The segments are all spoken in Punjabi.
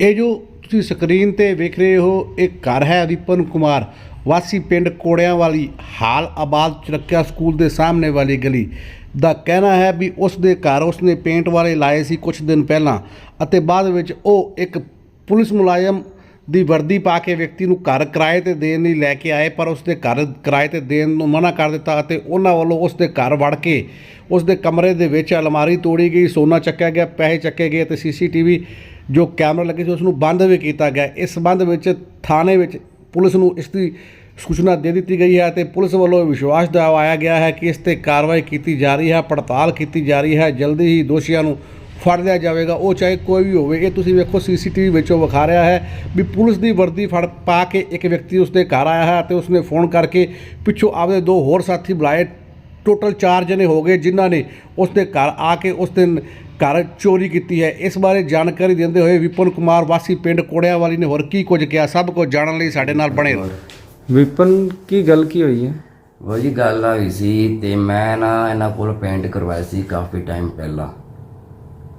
ਇਹ ਜੋ ਤੁਸੀਂ ਸਕਰੀਨ ਤੇ ਵੇਖ ਰਹੇ ਹੋ, ਇਹ ਘਰ ਹੈ ਰਿਪਨ ਕੁਮਾਰ। ਵਾਸੀ ਪਿੰਡ ਕੋੜਿਆਂ ਵਾਲੀ ਹਾਲ ਆਬਾਦ ਚਰੱਕਿਆ ਸਕੂਲ ਦੇ ਸਾਹਮਣੇ ਵਾਲੀ ਗਲੀ ਦਾ ਕਹਿਣਾ ਹੈ ਵੀ ਉਸ ਦੇ ਘਰ ਉਸਨੇ ਪੇਂਟ ਵਾਲੇ ਲਾਏ ਸੀ ਕੁਝ ਦਿਨ ਪਹਿਲਾਂ ਅਤੇ ਬਾਅਦ ਵਿੱਚ ਉਹ ਇੱਕ ਪੁਲਿਸ ਮੁਲਾਜ਼ਮ ਦੀ ਵਰਦੀ ਪਾ ਕੇ ਵਿਅਕਤੀ ਨੂੰ ਘਰ ਕਿਰਾਏ ਤੇ ਦੇਣ ਲਈ ਲੈ ਕੇ ਆਏ, ਪਰ ਉਸ ਦੇ ਘਰ ਕਿਰਾਏ ਤੇ ਦੇਣ ਨੂੰ ਮਨਾ ਕਰ ਦਿੱਤਾ ਅਤੇ ਉਹਨਾਂ ਵੱਲੋਂ ਉਸ ਦੇ ਘਰ ਵੜ ਕੇ ਉਸ ਦੇ ਕਮਰੇ ਦੇ ਵਿੱਚ ਅਲਮਾਰੀ ਤੋੜੀ ਗਈ, ਸੋਨਾ ਚੱਕਿਆ ਗਿਆ, ਪੈਸੇ ਚੱਕੇ ਗਏ ਤੇ ਸੀਸੀਟੀਵੀ ਜੋ ਕੈਮਰਾ ਲੱਗੇ ਸੀ ਉਸ ਨੂੰ ਬੰਦ ਵੀ ਕੀਤਾ ਗਿਆ। ਇਸ ਸੰਬੰਧ ਵਿੱਚ ਥਾਣੇ ਵਿੱਚ ਪੁਲਿਸ ਨੂੰ ਇਸ ਦੀ ਸੂਚਨਾ ਦੇ ਦਿੱਤੀ ਗਈ ਹੈ ਤੇ ਪੁਲਿਸ ਵੱਲੋਂ ਵਿਸ਼ਵਾਸ ਦਿਵਾਇਆ ਗਿਆ ਹੈ ਕਿ ਇਸ ਤੇ ਕਾਰਵਾਈ ਕੀਤੀ ਜਾ ਰਹੀ ਹੈ, ਪੜਤਾਲ ਕੀਤੀ ਜਾ ਰਹੀ ਹੈ। ਜਲਦੀ ਹੀ ਦੋਸ਼ੀਆਂ ਨੂੰ ਫੜ ਲਿਆ ਜਾਵੇਗਾ। ਉਹ ਚਾਹੇ ਕੋਈ ਵੀ ਹੋਵੇ, ਇਹ ਤੁਸੀਂ ਵੇਖੋ, ਸੀਸੀਟੀਵੀ ਵਿੱਚੋਂ ਵਿਖਾ ਰਿਹਾ ਹੈ ਵੀ ਪੁਲਿਸ ਦੀ ਵਰਦੀ ਫੜ ਪਾ ਕੇ ਇੱਕ ਵਿਅਕਤੀ ਉਸ ਦੇ ਘਰ ਆਇਆ ਹੈ ਤੇ ਉਸਨੇ ਫੋਨ ਕਰਕੇ ਪਿੱਛੋਂ ਆਪਦੇ ਦੋ ਹੋਰ ਸਾਥੀ ਬੁਲਾਏ। ਟੋਟਲ 4 ਜਣੇ ਹੋ ਗਏ ਜਿਨ੍ਹਾਂ ਨੇ ਉਸ ਦੇ ਘਰ ਆ ਕੇ ਉਸ ਦੇ ਘਰ ਚੋਰੀ ਕੀਤੀ ਹੈ। ਇਸ ਬਾਰੇ ਜਾਣਕਾਰੀ ਦਿੰਦੇ ਹੋਏ ਵਿਪਨ ਕੁਮਾਰ ਵਾਸੀ ਪਿੰਡ ਕੋੜਿਆਂ ਵਾਲੀ ਨੇ ਹੋਰ ਕੀ ਕੁਝ ਕਿਹਾ? ਸਭ ਕੁਝ ਜਾਣਨ ਲਈ ਸਾਡੇ ਨਾਲ ਬਣੇ ਰਹੋ। ਵਿਪਨ ਕੀ ਗੱਲ ਕੀ ਹੋਈ ਹੈ? ਉਹ ਜੀ ਗੱਲ ਆ ਗਈ ਸੀ ਤੇ ਮੈਂ ਨਾ ਇਹਨਾਂ ਕੋਲ ਪੇਂਟ ਕਰਵਾਇਆ ਸੀ ਕਾਫੀ ਟਾਈਮ ਪਹਿਲਾਂ।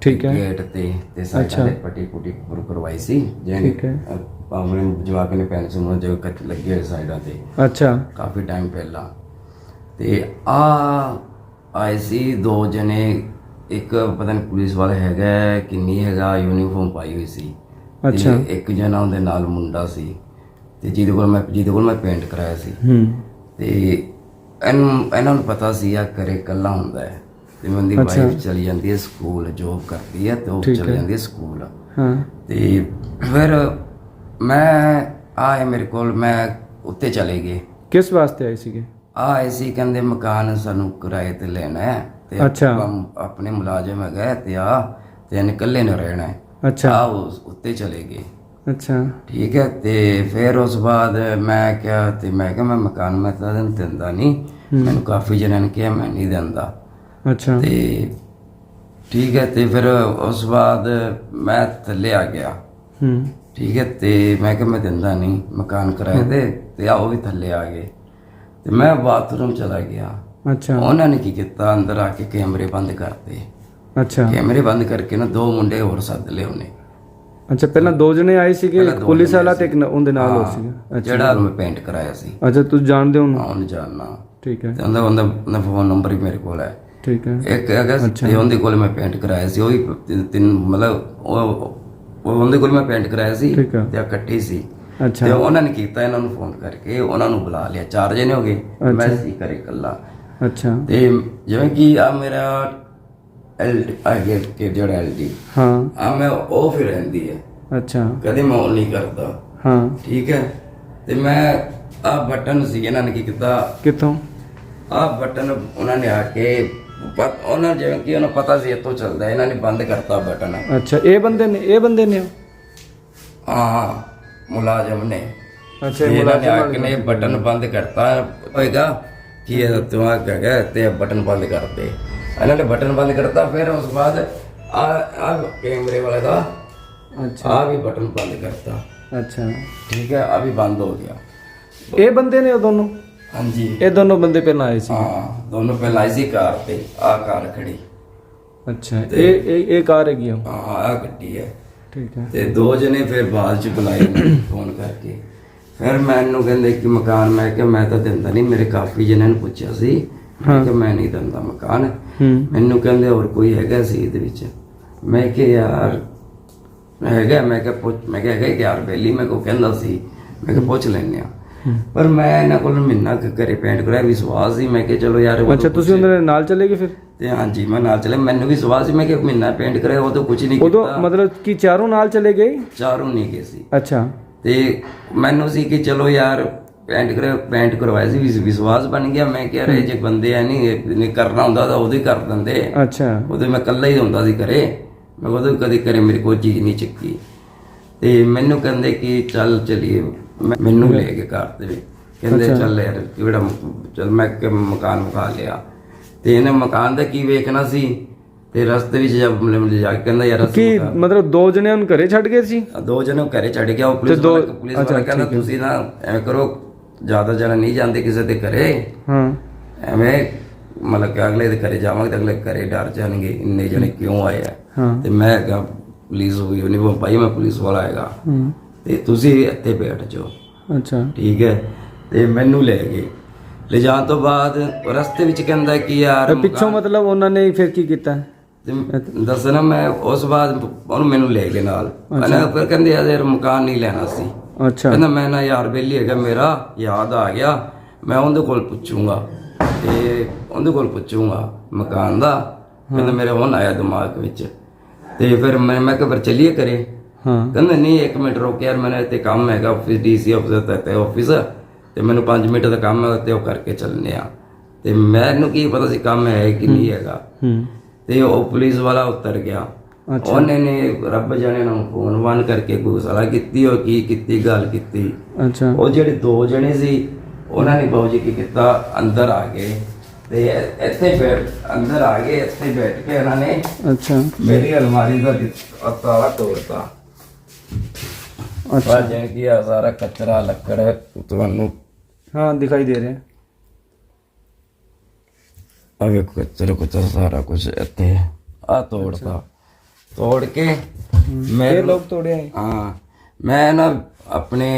ਠੀਕ ਹੈ। ਗੇਟ ਤੇ ਤੇ ਸਾਈਡਾਂ ਤੇ ਪੱਟੀ ਪੁੱਟੀ ਕਰ- ਕਰਵਾਈ ਸੀ ਜਿਹਨੇ ਠੀਕ ਹੈ। ਆਪਣੇ ਜਵਾਕ ਨੇ ਪੈਨਸ਼ਨ ਨੂੰ ਜੋ ਕੱਟ ਲੱਗੇ ਹੋਏ ਸਾਈਡਾਂ ਤੇ। ਅੱਛਾ। ਕਾਫੀ ਟਾਈਮ ਪਹਿਲਾਂ। ਤੇ ਆ ਆਏ ਸੀ ਦੋ ਜਣੇ ਇੱਕ ਪਤਾ ਨਹੀਂ ਪੁਲਿਸ ਵਾਲਾ ਹੈਗਾ ਹੈ ਕਿ ਨਹੀਂ ਹੈਗਾ ਯੂਨੀਫਾਰਮ ਪਾਈ ਹੋਈ ਸੀ। ਅੱਛਾ। ਇੱਕ ਜਣਾ ਉਹਦੇ ਨਾਲ ਮੁੰਡਾ ਸੀ ਤੇ ਜਿਹਦੇ ਕੋਲ ਮੈਂ ਜਿਹਦੇ ਕੋਲ ਮੈਂ ਪੇਂਟ ਕਰਾਇਆ ਸੀ। ਹੂੰ। ਤੇ ਇਹਨੂੰ ਇਹਨਾਂ ਨੂੰ ਪਤਾ ਸੀ ਆ ਕਰੇ ਇਕੱਲਾ ਹੁੰਦਾ ਹੈ। ਤੇ ਅੱਛਾ। ਵਾਈਫ ਚਲੀ ਜਾਂਦੀ ਹੈ ਸਕੂਲ ਜੋਬ ਕਰਦੀ ਹੈ ਤੇ ਉਹ ਚਲੀ। ਜਾਂਦੀ ਹੈ ਸਕੂਲ। ਹਾਂ। ਤੇ ਫਿਰ ਮੈਂ ਆਏ ਮੇਰੇ ਕੋਲ ਮੈਂ ਉੱਤੇ ਚਲੇ ਗਏ। ਕਿਸ ਵਾਸਤੇ ਆਏ ਸੀਗੇ? ਆਏ ਸੀ ਕਹਿੰਦੇ ਮਕਾਨ ਸਾਨੂੰ ਕਿਰਾਏ ਤੇ ਲੈਣਾ ਹੈ ਤੇ ਅੱਛਾ। ਆਪਾਂ ਆਪਣੇ ਮੁਲਾਜ਼ਮ ਹੈਗਾ ਤੇ ਆ ਤੇ ਇਹਨੇ ਇਕੱਲੇ ਨੇ ਰਹਿਣਾ ਹੈ। ਅੱਛਾ। ਆ ਉਸ ਉੱਤੇ ਚਲੇ ਗਏ। ਅੱਛਾ। ਠੀਕ ਹੈ ਤੇ ਫਿਰ ਉਸ ਬਾਅਦ ਮੈਂ ਕਿਹਾ ਤੇ ਮੈਂ ਕਿਹਾ ਮੈਂ ਮਕਾਨ ਮੈਂ ਤਾਂ ਤੈਨੂੰ ਦਿੰਦਾ ਨਹੀਂ। ਮੈਨੂੰ ਕਾਫੀ ਜਣਾਂ ਨੇ ਕਿਹਾ ਮੈਂ ਨਹੀਂ ਦਿੰਦਾ। ਅੱਛਾ। ਤੇ ਠੀਕ ਹੈ ਤੇ ਫਿਰ ਉਸ ਬਾਅਦ ਮੈਂ ਥੱਲੇ ਆ ਗਿਆ। ਹੂੰ। ਠੀਕ ਹੈ ਤੇ ਮੈਂ ਕਿਹਾ ਮੈਂ ਦਿੰਦਾ ਨਹੀਂ ਮਕਾਨ ਕਿਰਾਏ ਤੇ ਤੇ ਆ ਉਹ ਵੀ ਥੱਲੇ ਆ ਗਏ। ਤੇ ਮੈਂ ਬਾਥਰੂਮ ਚਲਾ ਗਿਆ। ਅੱਛਾ। ਉਹਨਾਂ ਨੇ ਕੀ ਕੀਤਾ? ਅੰਦਰ ਆ ਕੇ ਕੈਮਰੇ ਬੰਦ ਕਰਤੇ। ਅੱਛਾ। ਕੈਮਰੇ ਬੰਦ ਕਰਕੇ ਨਾ ਦੋ ਮੁੰਡੇ ਹੋਰ ਸੱਦ ਲਏ ਉਹਨੇ। ਅੱਛਾ ਪਹਿਲਾਂ ਦੋ ਜਣੇ ਆਏ ਸੀਗੇ ਇੱਕ ਪੁਲਿਸ ਵਾਲਾ ਤੇ ਇੱਕ ਨ- ਉਹਦੇ ਨਾਲ ਹੋ ਹਾਂ, ਸੀਗਾ। ਅੱਛਾ। ਜਿਹੜਾ ਮੈਂ ਪੇਂਟ ਕਰਾਇਆ ਸੀ। ਅੱਛਾ ਤੁਸੀਂ ਜਾਣਦੇ ਹੋ ਉਹਨੂੰ ਆਉਣ ਜਾਣਾ ਠੀਕ ਹੈ। ਤੇ ਉਹਦਾ ਉਹਦਾ ਉਹਦਾ ਫੋਨ ਨੰਬਰ ਵੀ ਮੇਰੇ ਕੋਲ ਹੈ। ਠੀਕ ਹੈ। ਇੱਕ ਹੈਗਾ ਤੇ ਉਹਦੇ ਕੋਲ ਮੈਂ ਪੇਂਟ ਕਰਾਇਆ ਸੀ। ਉਹ ਵੀ ਤਿੰਨ- ਤਿੰਨ ਮਤਲਬ ਉਹ ਉਹ ਉਹਦੇ ਕੋਲ ਮੈਂ ਪੇਂਟ ਕਰਾਇਆ ਸੀ ਠੀਕ। ਤੇ ਆ ਇਕੱਠੀ ਸੀ। ਤੇ ਅੱਛਾ ਉਹਨਾਂ ਨੇ ਕੀਤਾ ਇਹਨਾਂ ਨੂੰ ਫੋਨ ਕਰਕੇ ਉਹਨਾਂ ਨੂੰ ਬੁਲਾ ਲਿਆ। ਚਾਰ ਜਣੇ ਹੋ ਗਏ ਮੈਂ ਸੀ ਕਰੇ ਇਕੱਲਾ। ਅੱਛਾ। ਤੇ ਜਿਵੇਂ ਕਿ ਆ ਮੇਰਾ ਐਲ ਆ ਗਿਆ ਕਿ ਜਿਹੜਾ ਐਲਡੀ ਹਾਂ। ਆ ਮੈਂ ਉਹ ਫਿਰ ਰਹਿੰਦੀ ਹੈ ਅੱਛਾ। ਕਦੇ ਮੈਂ ਉਹ ਨਹੀਂ ਕਰਦਾ। ਹਾਂ। ਠੀਕ ਹੈ। ਤੇ ਮੈਂ ਆ ਬਟਨ ਸੀ ਇਹਨਾਂ ਨੇ ਕੀ ਕੀਤਾ? ਕਿੱਥੋਂ? ਆ ਬਟਨ ਉਹਨਾਂ ਨੇ ਆ ਕੇ ਪ- ਉਹਨਾਂ ਜਿਵੇਂ ਕਿ ਉਹਨਾਂ ਨੂੰ ਪਤਾ ਸੀ ਇੱਥੋਂ ਚੱਲਦਾ ਇਹਨਾਂ ਨੇ ਬੰਦ ਕਰਤਾ ਬਟਨ। ਅੱਛਾ ਇਹ ਬੰਦੇ ਨੇ ਇਹ ਬੰਦੇ ਨੇ ਹਾਂ। ਮੁਲਾਜ਼ਮ ਨੇ। ਅੱਛਾ ਇਹ ਇਹਨਾਂ ਨੇ ਆ ਮੁਲਾਜ਼ਮ ਕੇ ਨੇ ਬਟਨ ਬੰਦ ਕਰਤਾ ਹੋਏਗਾ ਕਿ ਇਹ ਤੁਮਾ ਕਹੇਗਾ ਤੇ ਬਟਨ ਬੰਦ ਕਰਤੇ ਇਹਨਾਂ ਨੇ ਬਟਨ ਬੰਦ ਕਰਤਾ ਫਿਰ ਉਸ ਬਾਅਦ ਆ ਆ ਕੈਮਰੇ ਵਾਲੇ ਦਾ ਅੱਛਾ। ਆ ਵੀ ਬਟਨ ਬੰਦ ਕਰਤਾ। ਅੱਛਾ। ਠੀਕ ਹੈ ਆ ਵੀ ਬੰਦ ਹੋ ਗਿਆ। ਇਹ ਬੰਦੇ ਨੇ ਉਹ ਦੋਨੋਂ? ਹਾਂਜੀ। ਇਹ ਦੋਨੋਂ ਬੰਦੇ ਪਹਿਲਾਂ ਆਏ ਸੀ? ਹਾਂ ਦੋਨੋਂ ਪਹਿਲਾਂ ਆਈ ਸੀ ਕਾਰ ਤੇ ਆ ਕਾਰ ਖੜੀ। ਅੱਛਾ ਇਹ ਇਹ ਇਹ ਕਾਰ ਹੈਗੀ ਆ? ਹਾਂ ਆ ਗੱਡੀ ਹੈ। ਠੀਕ ਹੈ। ਤੇ ਦੋ ਜਣੇ ਫਿਰ ਬਾਅਦ ਚ ਬੁਲਾਏ ਮੈਨੂੰ ਫੋਨ ਕਰਕੇ। ਫਿਰ ਮੈਨੂੰ ਕਹਿੰਦੇ ਕਿ ਮਕਾਨ ਮੈਂ ਕਿਹਾ ਮੈਂ ਤਾਂ ਦਿੰਦਾ ਨਹੀਂ ਮੇਰੇ ਕਾਫੀ ਜਣਿਆਂ ਨੂੰ ਪੁੱਛਿਆ ਸੀ। ਕਿਹਾ ਮੈਂ ਨਹੀਂ ਦਿੰਦਾ ਮਕਾਨ। ਮੈਨੂੰ ਕਹਿੰਦੇ ਹੋਰ ਕੋਈ ਹੈਗਾ ਸੀ ਇਹਦੇ ਵਿੱਚ। ਮੈਂ ਕਿਹਾ ਯਾਰ ਹੈਗਾ ਮੈਂ ਕਿਹਾ ਪੁੱਛ ਮੈਂ ਕਿਹਾ ਹੈਗਾ ਯਾਰ ਬੇਲੀ ਮੈਂ ਕੋ ਕਹਿੰਦਾ ਸੀ। ਮੈਂ ਕਿਹਾ ਪੁੱਛ ਲੈਣੇ ਆ ਪਰ ਮੈਂ ਇਹਨਾਂ ਕੋਲ ਮਹੀਨਾ ਕੁ ਘਰੇ ਪੇਂਟ ਕਰਾਇਆ ਵਿਸ਼ਵਾਸ ਸੀ ਮੈਂ ਕਿਹਾ ਚਲੋ ਯਾਰ ਉਹ ਅੱਛਾ ਤੁਸੀਂ ਉਹਨਾਂ ਦੇ ਨਾਲ ਚਲੇ ਗਏ ਫਿਰ? ਤੇ ਹਾਂਜੀ ਮੈਂ ਨਾਲ ਚਲੇ ਮੈਨੂੰ ਵੀ ਵਿਸ਼ਵਾਸ ਸੀ ਮੈਂ ਕਿ ਮਹੀਨਾ ਪੇਂਟ ਕਰਾਇਆ ਉਹ ਤਾਂ ਕੁਝ ਨਹੀਂ ਉਦੋਂ ਕੀਤਾ। ਮਤਲਬ ਕਿ ਚਾਰੋਂ ਨਾਲ ਚਲੇ ਗਏ? ਚਾਰੋਂ ਨਹੀਂ ਗਏ ਸੀ। ਅੱਛਾ। ਤੇ ਮੈਨੂੰ ਸੀ ਕਿ ਚਲੋ ਯਾਰ ਪੈਂਟ ਕਰ ਪੈਂਟ ਕਰਵਾਇਆ ਸੀ ਵਿਸ- ਵਿਸ਼ਵਾਸ ਬਣ ਗਿਆ ਮੈਂ ਕਿਹਾ ਰੇ ਜੇ ਬੰਦੇ ਆ ਨਹੀਂ ਇਹ ਨਹੀਂ ਕਰਨਾ ਹੁੰਦਾ ਤਾਂ ਹੀ ਕਰ ਦਿੰਦੇ। ਅੱਛਾ। ਉਦੋਂ ਮੈਂ ਇਕੱਲਾ ਹੀ ਹੁੰਦਾ ਸੀ ਘਰੇ। ਮੈਂ ਉਦੋਂ ਕਦੇ ਘਰੇ ਮੇਰੀ ਕੋਈ ਚੀਜ਼ ਨਹੀਂ ਚੱਕੀ। ਤੇ ਮੈਨੂੰ ਕਹਿੰਦੇ ਕਿ ਚੱਲ ਚਲੀਏ ਮੈਂ- ਮੈਨੂੰ ਲੈ ਕੇ ਘਰ ਦੇ ਵਿੱਚ। ਕਹਿੰਦੇ ਚੱਲ ਯਾਰ ਕਿਹੜਾ ਮ- ਚੱਲ ਮੈਂ ਕਿ ਮਕਾਨ ਵਿਖਾ ਲਿਆ। ਤੇ ਇਹਨੇ ਮਕਾਨ ਦਾ ਕੀ ਵੇਖਣਾ ਸੀ? ਤੇ ਰਸਤੇ ਵਿੱਚ ਜਦ ਮਿਲ ਜਾ ਕੇ ਕਹਿੰਦਾ ਯਾਰ ਅਸੀਂ ਕੀ ਮਤਲਬ ਦੋ ਜਣੇ ਉਹਨੂੰ ਘਰੇ ਛੱਡ ਗਏ ਸੀ? ਦੋ ਜਣੇ ਉਹ ਘਰੇ ਛੱਡ ਗਿਆ ਉਹ ਪੁਲਿਸ ਵਾਲਾ ਪੁਲਿਸ ਵਾਲਾ ਕਹਿੰਦਾ ਤੁਸੀਂ ਨਾ ਐਵੇਂ ਕਰੋ ਜ਼ਿਆਦਾ ਜਣਾ ਨਹੀਂ ਜਾਂਦੇ ਕਿਸੇ ਦੇ ਘਰੇ। ਹਾਂ। ਐਵੇਂ ਮਤਲਬ ਕਿ ਅਗਲੇ ਦੇ ਘਰੇ ਜਾਵਾਂਗੇ ਤਾਂ ਅਗਲੇ ਘਰੇ ਡਰ ਜਾਣਗੇ ਇੰਨੇ ਜਣੇ ਕਿਉਂ ਆਏ ਆ? ਹਾਂ। ਤੇ ਮੈਂ ਕਿਹਾ ਪੁਲਿਸ ਹੋਈ ਉਹ ਭਾਈ ਮੈਂ ਪੁਲਿਸ ਵਾਲਾ ਹੈਗਾ। ਹੂੰ। ਤੇ ਤੁਸੀਂ ਇੱਥੇ ਬੈਠ ਜਾਓ। ਅੱਛਾ। ਠੀਕ ਹੈ? ਤੇ ਮੈਨੂੰ ਲੈ ਗਏ। ਲੈ ਜਾਣ ਤੋਂ ਬਾਅਦ ਰਸਤੇ ਵਿੱਚ ਕਹਿੰਦਾ ਕਿ ਯਾਰ ਤੇ ਪਿੱਛੋਂ ਮਤਲਬ ਉਹਨਾਂ ਨੇ ਫਿਰ ਕੀ ਕੀਤਾ? ਦੱਸਣਾ ਮੈਂ ਉਸ ਬਾਅਦ ਉਹਨੂੰ ਮੈਨੂੰ ਲੈ ਗਏ ਨਾਲ। ਮੈਂ ਫਿਰ ਕਹਿੰਦੇ ਯਾਰ ਮਕਾਨ ਨਹੀਂ ਲੈਣਾ ਸੀ। ਅੱਛਾ। ਕਹਿੰਦਾ ਮੈਂ ਨਾ ਯਾਰ ਬੇਲੀ ਹੈਗਾ ਮੇਰਾ ਯਾਦ ਆ ਗਿਆ। ਮੈਂ ਉਹਦੇ ਕੋਲ ਪੁੱਛੂੰਗਾ। ਤੇ ਉਹਦੇ ਕੋਲ ਪੁੱਛੂੰਗਾ ਮਕਾਨ ਦਾ। ਕਹਿੰਦਾ ਮੇਰੇ ਹੁਣ ਆਇਆ ਦਿਮਾਗ ਵਿੱਚ। ਤੇ ਫਿਰ ਮੈਂ ਮੈਂ ਕਿਹਾ ਫਿਰ ਚੱਲੀਏ ਕਰੇ ਹਾਂ। ਕਹਿੰਦਾ ਨਹੀਂ ਇੱਕ ਮਿੰਟ ਰੁਕ ਯਾਰ ਮੈਨੂੰ ਇੱਥੇ ਕੰਮ ਹੈਗਾ ਆਫਿਸ ਡੀਸੀ ਆਫਿਸ ਤੇ ਤੇ ਆਫਿਸ ਤੇ ਮੈਨੂੰ 5 ਮਿੰਟ ਦਾ ਕੰਮ ਹੈ ਤੇ ਉਹ ਕਰਕੇ ਚੱਲਨੇ ਆ। ਤੇ ਮੈਨੂੰ ਕੀ ਪਤਾ ਸੀ ਕੰਮ ਹੈ ਕਿ ਨਹੀਂ ਹੈਗਾ। ਤੇ ਉਹ ਪੁਲਿਸ ਵਾਲਾ ਉਤਰ ਗਿਆ। ਉਹਨੇ ਨੇ ਰੱਬ ਜਾਣੇ ਨੂੰ ਫੋਨ ਵਨ ਕਰਕੇ ਗੁਸਲਾ ਕੀਤੀ ਉਹ ਕੀ ਕੀਤੀ ਗੱਲ ਕੀਤੀ। ਅੱਛਾ। ਉਹ ਜਿਹੜੇ ਦੋ ਜਣੇ ਸੀ ਉਹਨਾਂ ਨੇ ਬਾਊ ਜੀ ਕੀ ਕੀਤਾ? ਅੰਦਰ ਆ ਗਏ। ਤੇ ਇੱਥੇ ਬੈਠ ਅੰਦਰ ਆ ਗਏ ਇੱਥੇ ਬੈਠ ਕੇ ਉਹਨਾਂ ਨੇ ਅੱਛਾ। ਮੇਰੀ ਅਲਮਾਰੀ ਦਿੱ- ਤਾਲਾ ਤੋੜਤਾ। ਜਿਵੇਂ ਕਿ ਆ ਸਾਰਾ ਕਚਰਾ ਲੱਕੜ ਤੁਹਾਨੂੰ ਹਾਂ ਦਿਖਾਈ ਦੇ ਰਿਹਾ। ਆ ਵੇਖੋ ਕਚਰਾ ਕੁਚਰਾ ਸਾਰਾ ਕੁਝ ਇੱਥੇ ਆ ਤੋੜਤਾ। ਤੋੜ ਕੇ ਮੈਂ ਇਹ ਲੋਕ ਤੋੜਿਆ ਹੈ ਹਾਂ ਮੈਂ ਨਾ ਆਪਣੇ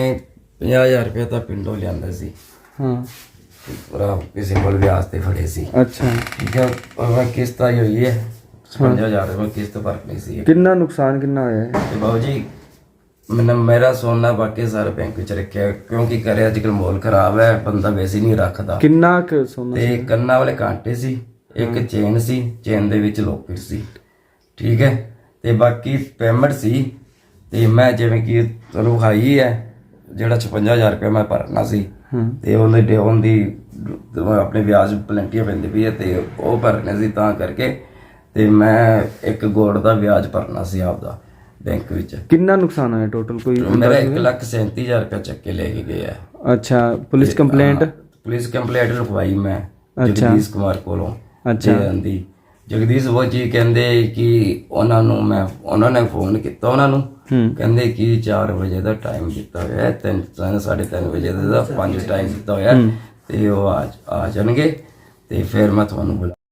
50000 ਰੁਪਏ ਤਾਂ ਪਿੰਡੋਂ ਲਿਆਂਦਾ ਸੀ। ਹਾਂ। ਪੂਰਾ ਕਿਸੇ ਕੋਲ ਵਿਆਜ ਤੇ ਫੜੇ ਸੀ। ਅੱਛਾ। ਠੀਕ ਹੈ ਔਰ ਮੈਂ ਕਿਸ਼ਤ ਆਈ ਹੋਈ ਹੈ 55000 ਰੁਪਏ ਕਿਸ਼ਤ ਭਰਨੀ ਸੀ। ਕਿੰਨਾ ਨੁਕਸਾਨ ਕਿੰਨਾ ਹੋਇਆ ਹੈ ਤੇ ਬਾਬੂ ਜੀ ਮੈਨੂੰ ਮੇਰਾ ਸੋਨਾ ਬਾਕੀ ਸਾਰਾ ਬੈਂਕ ਵਿੱਚ ਰੱਖਿਆ ਕਿਉਂਕਿ ਕਰੇ ਅੱਜ ਕੱਲ੍ਹ ਮਾਹੌਲ ਖਰਾਬ ਹੈ ਬੰਦਾ ਵੈਸੇ ਨਹੀਂ ਰੱਖਦਾ। ਕਿੰਨਾ ਕੁ ਸੋਨਾ ਤੇ ਕੰਨਾਂ ਵਾਲੇ ਕਾਂਟੇ ਸੀ ਇੱਕ ਚੇਨ ਸੀ ਚੇਨ ਦੇ ਵਿੱਚ ਲੋਕਟ ਸੀ। ਠੀਕ ਹੈ? ਤੇ ਬਾਕੀ ਪੇਮੈਂਟ ਸੀ ਤੇ ਮੈਂ ਜਿਵੇਂ ਕਿ ਤੁਹਾਨੂੰ ਖਾਈ ਹੈ ਜਿਹੜਾ 56000 ਰੁਪਏ ਮੈਂ ਭਰਨਾ ਸੀ ਹੂੰ। ਤੇ ਉਹਦੇ ਡੇਉਣ ਦੀ ਆਪਣੇ ਵਿਆਜ ਪਲੰਟੀਆਂ ਪੈਂਦੀ ਪਈ ਹੈ ਤੇ ਉਹ ਭਰਨੇ ਸੀ ਤਾਂ ਕਰਕੇ ਤੇ ਮੈਂ ਇੱਕ ਗੋੜ ਦਾ ਵਿਆਜ ਭਰਨਾ ਸੀ ਆਪਦਾ। ਬੈਂਕ ਵਿੱਚ। ਕਿੰਨਾ ਨੁਕਸਾਨ ਹੋਇਆ ਟੋਟਲ ਕੋਈ ਮੇਰਾ 137000 ਰੁਪਏ ਚੱਕ ਕੇ ਲੈ ਕੇ ਗਿਆ ਅੱਛਾ ਪੁਲਿਸ ਕੰਪਲੇਂਟ ਪੁਲਿਸ ਕੰਪਲੇਂਟ ਲਿਖਵਾਈ ਮੈਂ। ਜਗਦੀਸ਼ ਕੁਮਾਰ ਕੋਲੋਂ ਅੱਛਾ। ਆਂਦੀ। ਜਗਦੀਸ਼ ਉਹ ਜੀ ਕਹਿੰਦੇ ਕਿ ਉਹਨਾਂ ਨੂੰ ਮੈਂ ਉਹਨਾਂ ਨੇ ਫੋਨ ਕੀਤਾ ਉਹਨਾਂ ਨੂੰ। ਕਹਿੰਦੇ ਕਿ 4 ਵਜੇ ਦਾ ਟਾਈਮ ਦਿੱਤਾ ਹੋਇਆ ਹੈ 3 3:30 ਵਜੇ ਦਾ 5 ਟਾਈਮ ਦਿੱਤਾ ਹੋਇਆ ਤੇ ਉਹ ਆ ਆ ਜਾਣਗੇ ਤੇ ਫਿਰ ਮੈਂ ਤੁਹਾਨੂੰ ਬੁਲਾ